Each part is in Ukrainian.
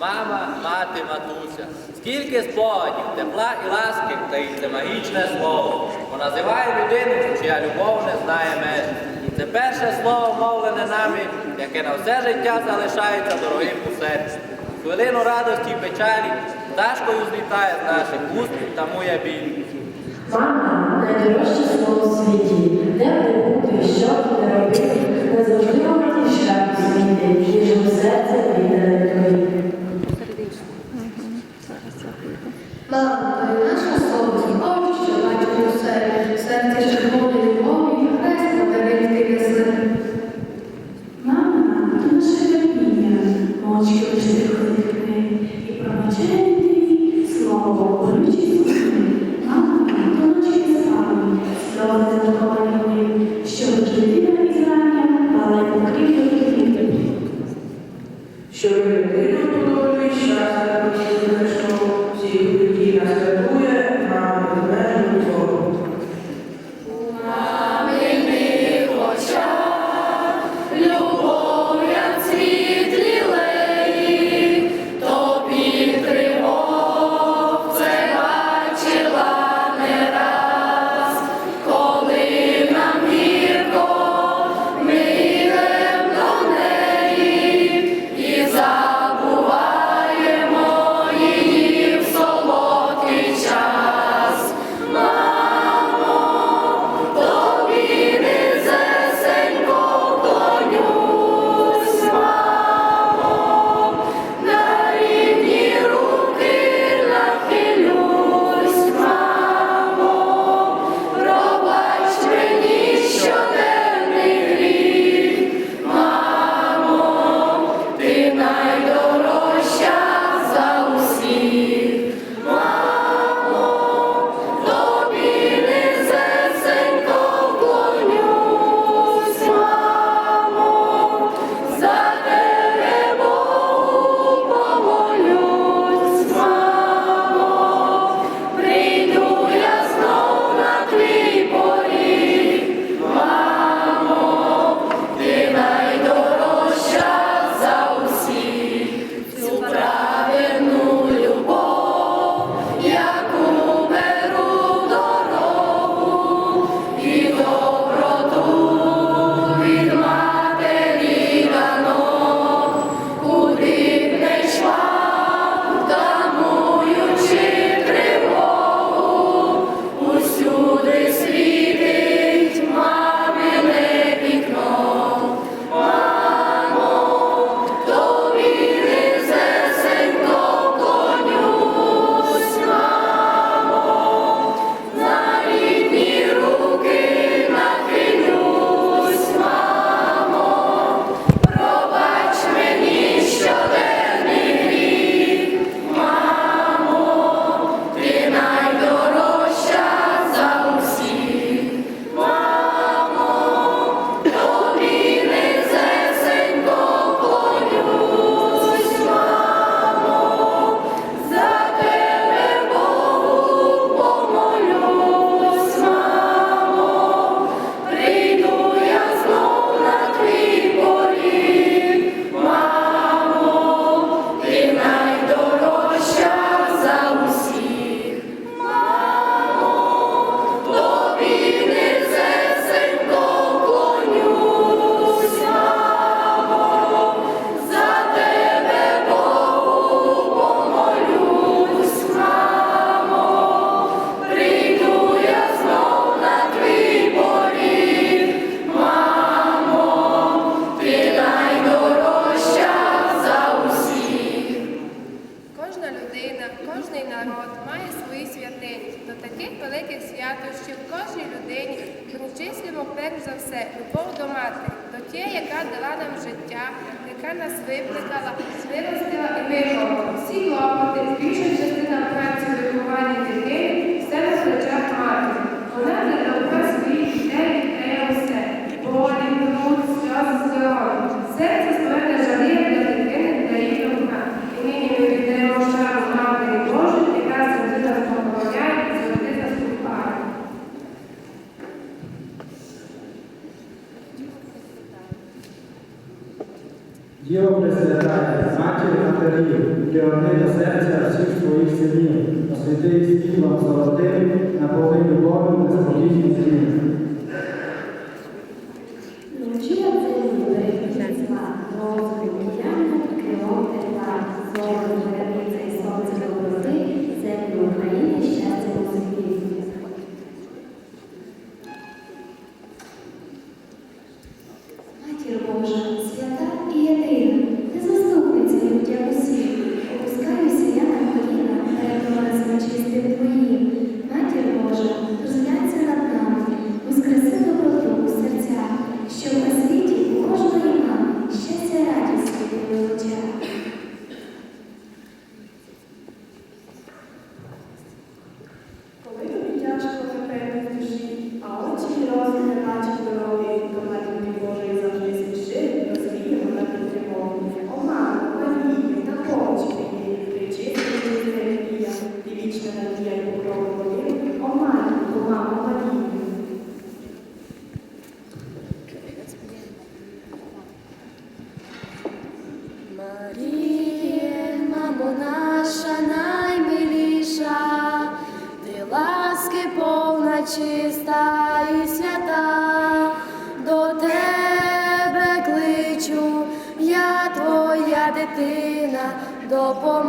Мама, мати, матуся. Скільки спогадів, тепла і ласки таїться магічне слово. Бо називає людину, чия любов не знає меж. Це перше слово, мовлене нами, яке на все життя залишається дорогим у серці. Хвилину радості і печалі пташкою злітає з наших уст, тамує біль. Мама найдорожче слово у світі, не бути, що не робити, не завжди вам ніж у серце всіх великих святощів в кожній людині причислимо перш за все любов до матері, до тієї, яка дала нам життя, яка нас викликала, виростила і виховала. Всі клопоти, більша частина праці виховання дитини, все на плечах матері. Вона для добра своїх дітей віддає усе. Болі, труд, сльози, здоров'я. Серце своє не жаліє для дитини, для її добра. І нині ми віддаємо шару матері Божої, яка Діло Пресвятання, матір матерів, пригони до серця всіх своїх синів, освіти їх золотим, наповни любов'ю безподібній змін. Навчила це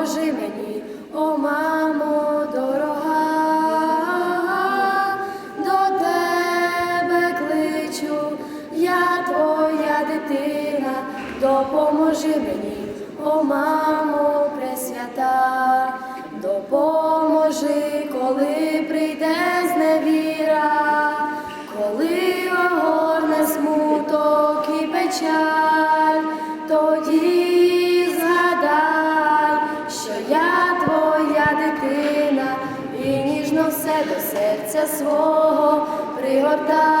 допоможи мені, о мамо дорога, до тебе кличу, я твоя дитина, допоможи мені, о мамо пресвята. до серця свого пригортай.